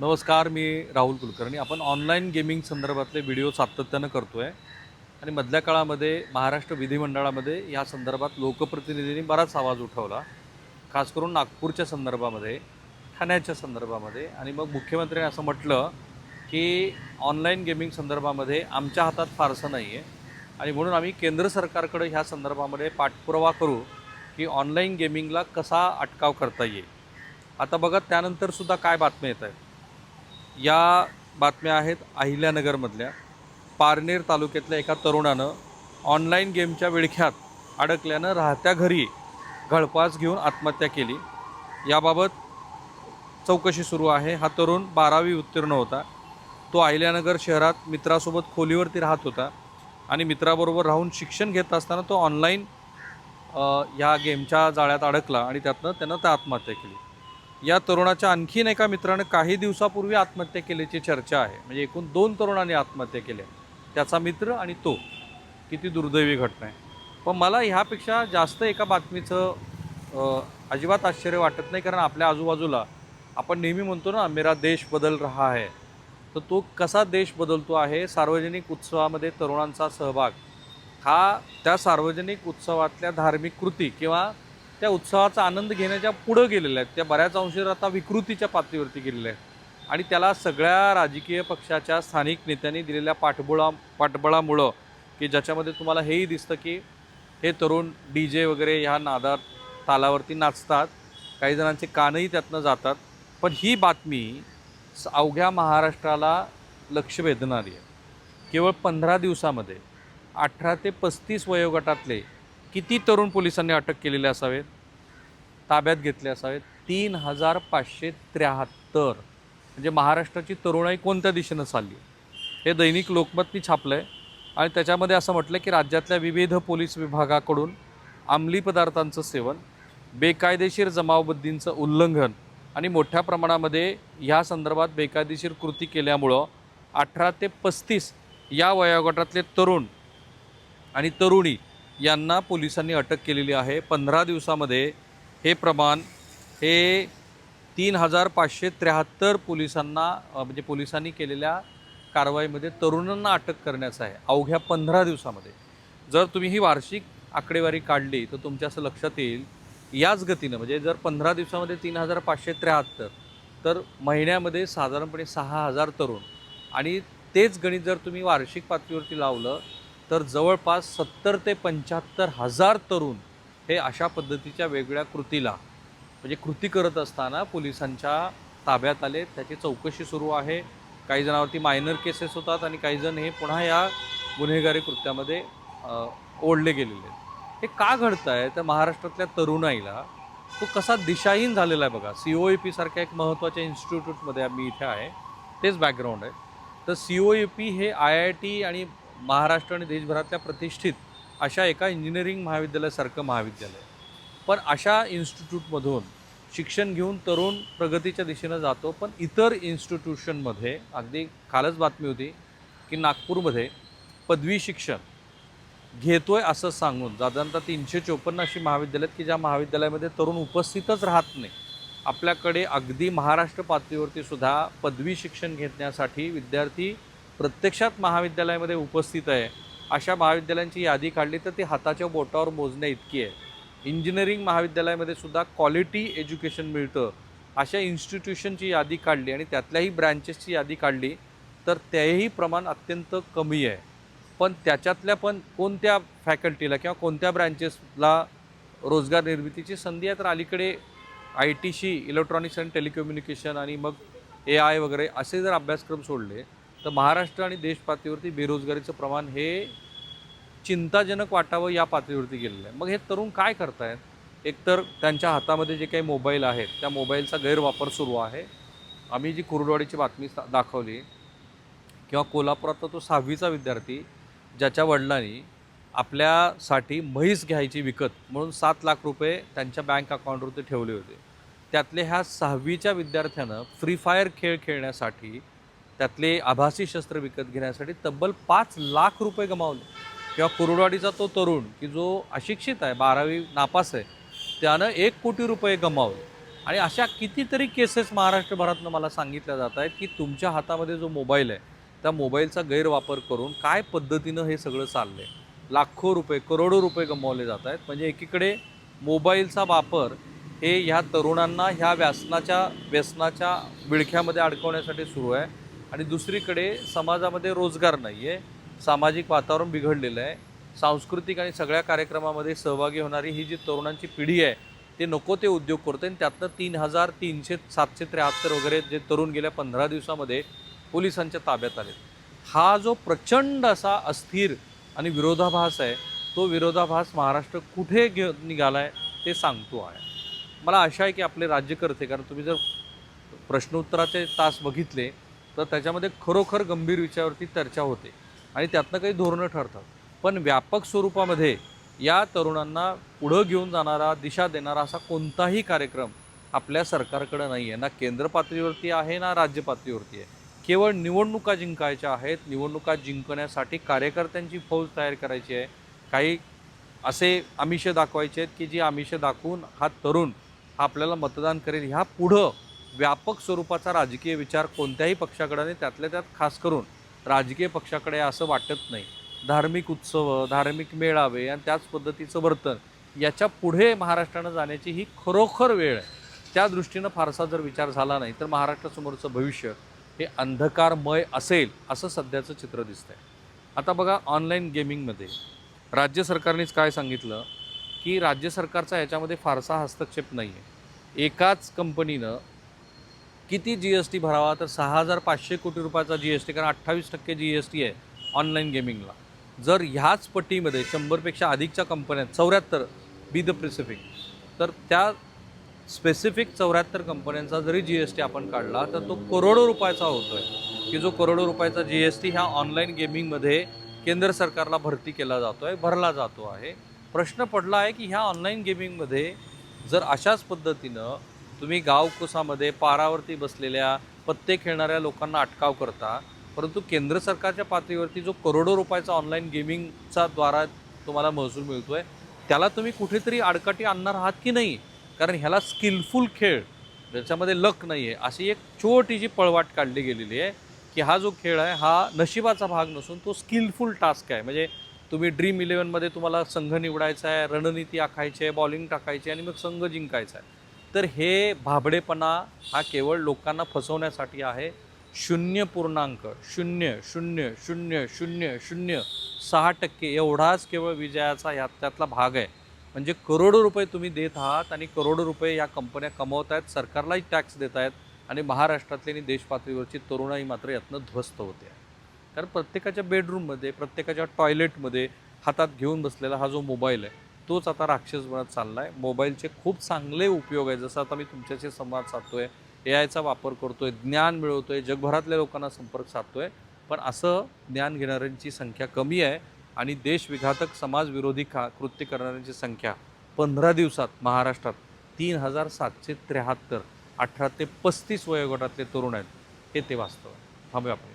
नमस्कार मी राहुल कुलकर्णी. आपण online gaming संदर्भातले व्हिडिओ सातत्यानं करतो आहे आणि मधल्या काळामध्ये महाराष्ट्र विधिमंडळामध्ये या संदर्भात लोकप्रतिनिधींनी बराच आवाज उठवला. खास करून नागपूरच्या संदर्भामध्ये ठाण्याच्या संदर्भामध्ये. आणि मग मुख्यमंत्र्यांनी असं म्हटलं की ऑनलाईन गेमिंग संदर्भामध्ये आमच्या हातात फारसं नाही आहे आणि म्हणून आम्ही केंद्र सरकारकडे ह्या संदर्भामध्ये पाठपुरावा करू की ऑनलाईन गेमिंगला कसा अटकाव करता येईल. आता बघा त्यानंतरसुद्धा काय बातम्या येत आहेत. या बातम्या आहेत अहिल्यानगरमधल्या. पारनेर तालुक्यातल्या एका तरुणानं ऑनलाईन गेमच्या विळख्यात अडकल्यानं राहत्या घरी घळपास घेऊन आत्महत्या केली. याबाबत चौकशी सुरू आहे. हा तरुण बारावी उत्तीर्ण होता. तो अहिल्यानगर शहरात मित्रासोबत खोलीवरती राहत होता आणि मित्राबरोबर राहून शिक्षण घेत असताना तो ऑनलाईन ह्या गेमच्या जाळ्यात अडकला आणि त्यातनं त्यानं त्या आत्महत्या केली. या तरुणाच्या आणखीन एका मित्रानं काही दिवसापूर्वी आत्महत्या केल्याची चर्चा आहे. म्हणजे एकूण दोन तरुणांनी आत्महत्या केल्या. त्याचा मित्र आणि तो. किती दुर्दैवी घटना आहे. पण मला ह्यापेक्षा जास्त एका बातमीचं अजिबात आश्चर्य वाटत नाही कारण आपल्या आजूबाजूला आपण नेहमी म्हणतो ना मेरा देश बदल रहा आहे तर तो कसा देश बदलतो आहे सार्वजनिक उत्सवामध्ये तरुणांचा सहभाग हा त्या सार्वजनिक उत्सवातल्या धार्मिक कृती किंवा त्या उत्सवाचा आनंद घेण्याच्या पुढं गेलेल्या आहेत. त्या बऱ्याच अंशी आता विकृतीच्या पातळीवरती गेलेल्या आहेत. आणि त्याला सगळ्या राजकीय पक्षाच्या स्थानिक नेत्यांनी दिलेल्या पाठबुळा पाठबळामुळं की ज्याच्यामध्ये तुम्हाला हेही दिसतं की हे तरुण डी जे वगैरे ह्या नादात तालावरती नाचतात. काही जणांचे कानही त्यातनं जातात. पण ही बातमी अवघ्या महाराष्ट्राला लक्ष वेधणारी आहे. केवळ पंधरा दिवसामध्ये अठरा ते पस्तीस वयोगटातले किती तरुण पोलिसांनी अटक केलेले असावेत? ताब्यात घेतले असावेत. तीन हजार पाचशे त्र्याहत्तर. म्हणजे महाराष्ट्राची तरुणाई कोणत्या दिशेनं चालली? हे दैनिक लोकमतनी छापलं आहे आणि त्याच्यामध्ये असं म्हटलं की राज्यातल्या विविध पोलीस विभागाकडून अंमली पदार्थांचं सेवन बेकायदेशीर जमावबंदींचं उल्लंघन आणि मोठ्या प्रमाणामध्ये ह्या संदर्भात बेकायदेशीर कृती केल्यामुळं अठरा ते पस्तीस या वयोगटातले तरुण आणि तरुणी यांना पोलिसांनी अटक केलेली आहे. पंधरा दिवसामध्ये हे प्रमाण हे तीन हजार पाचशे त्र्याहत्तर पोलिसांना म्हणजे पोलिसांनी केलेल्या कारवाईमध्ये तरुणांना अटक करण्याचं आहे अवघ्या पंधरा दिवसामध्ये. जर तुम्ही ही वार्षिक आकडेवारी काढली तर तुमच्या असं लक्षात येईल याच गतीनं म्हणजे जर पंधरा दिवसामध्ये तीन हजार पाचशे त्र्याहत्तर तर महिन्यामध्ये साधारणपणे सहा हजार तरुण. आणि तेच गणित जर तुम्ही वार्षिक पातळीवरती लावलं तर जवळपास सत्तर ते पंच्याहत्तर हजार तरुण हे अशा पद्धतीच्या वेगळ्या कृतीला म्हणजे कृती करत असताना पोलिसांच्या ताब्यात आले. त्याची चौकशी सुरू आहे. काही जणांवरती मायनर केसेस होतात आणि काही जण हे पुन्हा या गुन्हेगारी कृत्यामध्ये ओढले गेलेले आहेत. हे का घडतं आहे तर महाराष्ट्रातल्या तरुणाईला तो कसा दिशाहीन झालेला आहे बघा. सी ओ ई पीसारख्या एक महत्त्वाच्या इन्स्टिट्यूटमध्ये मी इथे आहे. तेच बॅकग्राऊंड आहे. तर सी ओ ई पी हे आय आय टी आणि महाराष्ट्र आणि देशभरातल्या प्रतिष्ठित अशा एका इंजिनिअरिंग महाविद्यालयासारखं महाविद्यालय. पण अशा इन्स्टिट्यूटमधून शिक्षण घेऊन तरुण प्रगतीच्या दिशेनं जातो पण इतर इन्स्टिट्यूशनमध्ये अगदी कालच बातमी होती की नागपूरमध्ये पदवी शिक्षण घेतोय असं सांगून साधारणतः तीनशे चोपन्न अशी महाविद्यालय की ज्या महाविद्यालयामध्ये तरुण उपस्थितच राहत नाही. आपल्याकडे अगदी महाराष्ट्र पातळीवरती सुद्धा पदवी शिक्षण घेण्यासाठी विद्यार्थी प्रत्यक्षात महाविद्यालयामध्ये उपस्थित आहे. अशा महाविद्यालयांची यादी काढली तर ती हाताच्या बोटावर मोजण्या इतकी आहे. इंजिनिअरिंग महाविद्यालयामध्ये सुद्धा क्वालिटी एज्युकेशन मिळतं. अशा इन्स्टिट्यूशनची यादी काढली आणि त्यातल्याही ब्रँचेसची यादी काढली तर तेही प्रमाण अत्यंत कमी आहे. पण त्याच्यातल्या पण कोणत्या फॅकल्टीला किंवा कोणत्या ब्रँचेसला रोजगार निर्मितीची संधी आहे तर अलीकडे आय टीशी इलेक्ट्रॉनिक्स अँड टेलिकम्युनिकेशन आणि मग ए आय वगैरे असे जर अभ्यासक्रम सोडले तर महाराष्ट्र आणि देश पातळीवरती बेरोजगारीचं प्रमाण हे चिंताजनक वाटावं या पातळीवरती गेलेलं आहे. मग हे तरुण काय करतायत? एकतर त्यांच्या हातामध्ये जे काही मोबाईल आहेत त्या मोबाईलचा गैरवापर सुरू आहे. आम्ही जी कुरुडवाडीची बातमी सा- दाखवली किंवा कोल्हापुरातला तो सहावीचा विद्यार्थी ज्याच्या वडिलांनी आपल्यासाठी म्हैस घ्यायची विकत म्हणून सात लाख रुपये त्यांच्या बँक अकाउंटवरती ठेवले होते. त्यातले ह्या सहावीच्या विद्यार्थ्यानं फ्री फायर खेळ खेळण्यासाठी त्यातले आभासी शस्त्र विकत घेण्यासाठी तब्बल पाच लाख रुपये गमावले. किंवा कुरुडवाडीचा तो तरुण की जो अशिक्षित आहे बारावी नापास आहे त्यानं एक कोटी रुपये गमावले. आणि अशा कितीतरी केसेस महाराष्ट्रभरातनं मला सांगितल्या जात आहेत की तुमच्या हातामध्ये जो मोबाईल आहे त्या मोबाईलचा गैरवापर करून काय पद्धतीनं हे सगळं चाललं आहे लाखो रुपये करोडो रुपये गमावले जात आहेत. म्हणजे एकीकडे मोबाईलचा वापर हे ह्या तरुणांना ह्या व्यसनाच्या व्यसनाच्या विळख्यामध्ये अडकवण्यासाठी सुरू आहे. आणि दुसरीकडे समाजामध्ये रोजगार नाही आहे सामाजिक वातावरण बिघडलेलं आहे. सांस्कृतिक आणि सगळ्या कार्यक्रमामध्ये सहभागी होणारी ही जी तरुणांची पिढी आहे ते नको ते उद्योग करते आणि त्यातनं तीन हजार तीनशे सातशे त्र्याहत्तर वगैरे जे तरुण गेल्या पंधरा दिवसामध्ये पोलिसांच्या ताब्यात आले हा जो प्रचंड असा अस्थिर आणि विरोधाभास आहे तो विरोधाभास महाराष्ट्र कुठे घे निघाला आहे ते सांगतो आहे. मला आशा आहे की आपले राज्यकर्ते कारण तुम्ही जर प्रश्नोत्तराचे तास बघितले तर त्याच्यामध्ये खरोखर गंभीर विषयावरती चर्चा होते. आणि त्यातनं काही धोरणं ठरतात. पण व्यापक स्वरूपामध्ये या तरुणांना पुढं घेऊन जाणारा दिशा देणारा असा कोणताही कार्यक्रम आपल्या सरकारकडं नाही आहे. ना केंद्र पातळीवरती आहे ना राज्य पातळीवरती आहे. केवळ निवडणुका जिंकायच्या आहेत. निवडणुका जिंकण्यासाठी कार्यकर्त्यांची फौज तयार करायची आहे. काही असे आमिष दाखवायचे आहेत की जी आमिष दाखवून हा तरुण हा आपल्याला मतदान करेल. ह्या पुढं व्यापक स्वरूपाचा राजकीय विचार कोणत्याही पक्षाकडे नाही त्यातल्या त्यात खास करून राजकीय पक्षाकडे असं वाटत नाही. धार्मिक उत्सव धार्मिक मेळावे आणि त्याच पद्धतीचं वर्तन याच्यापुढे महाराष्ट्रानं जाण्याची ही खरोखर वेळ आहे. त्या दृष्टीनं फारसा जर विचार झाला नाही तर महाराष्ट्रासमोरचं भविष्य हे अंधकारमय असेल असं सध्याचं चित्र दिसतंय. आता बघा ऑनलाईन गेमिंगमध्ये. राज्य सरकारनेच काय सांगितलं? की राज्य सरकारचा याच्यामध्ये फारसा हस्तक्षेप नाही आहे एकाच कंपनीनं किती जी एस टी भरावा? तर सहा हजार पाचशे कोटी रुपयाचा जी एस टी कारण अठ्ठावीस टक्के जी एस टी आहे ऑनलाईन गेमिंगला जर ह्याच पट्टीमध्ये शंभरपेक्षा अधिकच्या कंपन्या चौऱ्याहत्तर बी द स्पेसिफिक तर त्या स्पेसिफिक चौऱ्याहत्तर कंपन्यांचा जरी जी एस टी आपण काढला तर तो करोडो रुपयाचा होतो आहे की जो करोडो रुपयाचा जी एस टी ह्या ऑनलाईन गेमिंगमध्ये केंद्र सरकारला भरती केला जातो आहे भरला जातो आहे. प्रश्न पडला आहे की ह्या ऑनलाईन गेमिंगमध्ये जर अशाच पद्धतीनं तुम्ही गावकुसामध्ये पारावरती बसलेल्या पत्ते खेळणाऱ्या लोकांना अटकाव करता. परंतु केंद्र सरकारच्या पातळीवरती जो करोडो रुपयाचा ऑनलाईन गेमिंगचा द्वारा तुम्हाला महसूल मिळतो आहे त्याला तुम्ही कुठेतरी आडकाठी आणणार आहात की नाही? कारण ह्याला स्किलफुल खेळ ज्याच्यामध्ये लक नाही आहे अशी एक छोटी जी पळवाट काढली गेलेली आहे की हा जो खेळ आहे हा नशिबाचा भाग नसून तो स्किलफुल टास्क आहे. म्हणजे तुम्ही ड्रीम इलेवनमध्ये तुम्हाला संघ निवडायचा आहे रणनीती आखायची आहे बॉलिंग टाकायची आहे आणि मग संघ जिंकायचा आहे. तर हे भाबडेपणा हा केवळ लोकांना फसवण्यासाठी आहे. शून्य पूर्णांक शून्य शून्य शून्य शून्य शून्य सहा टक्के एवढाच केवळ विजयाचा यात त्यातला भाग आहे. म्हणजे करोडो रुपये तुम्ही देत आहात आणि करोडो रुपये या कंपन्या कमवत आहेत सरकारलाही टॅक्स देत आहेत आणि महाराष्ट्रातली आणि देशपातळीवरची तरुणाई मात्र यातनं ध्वस्त होते. आहे कारण प्रत्येकाच्या बेडरूममध्ये प्रत्येकाच्या टॉयलेटमध्ये हातात घेऊन बसलेला हा जो मोबाईल आहे तोच आता राक्षस बनत चालला आहे मोबाईलचे खूप चांगले उपयोग आहे जसं आता मी तुमच्याशी संवाद साधतोय ए आयचा वापर करतोय ज्ञान मिळवतोय जगभरातल्या लोकांना संपर्क साधतोय. पण असं ज्ञान घेणाऱ्यांची संख्या कमी आहे आणि देशविघातक समाजविरोधी का कृत्य करणाऱ्यांची संख्या पंधरा दिवसात महाराष्ट्रात तीन हजार सातशे त्र्याहत्तर अठरा ते पस्तीस वयोगटातले तरुण आहेत. हे ते वास्तव आहे. थांबूया आपण.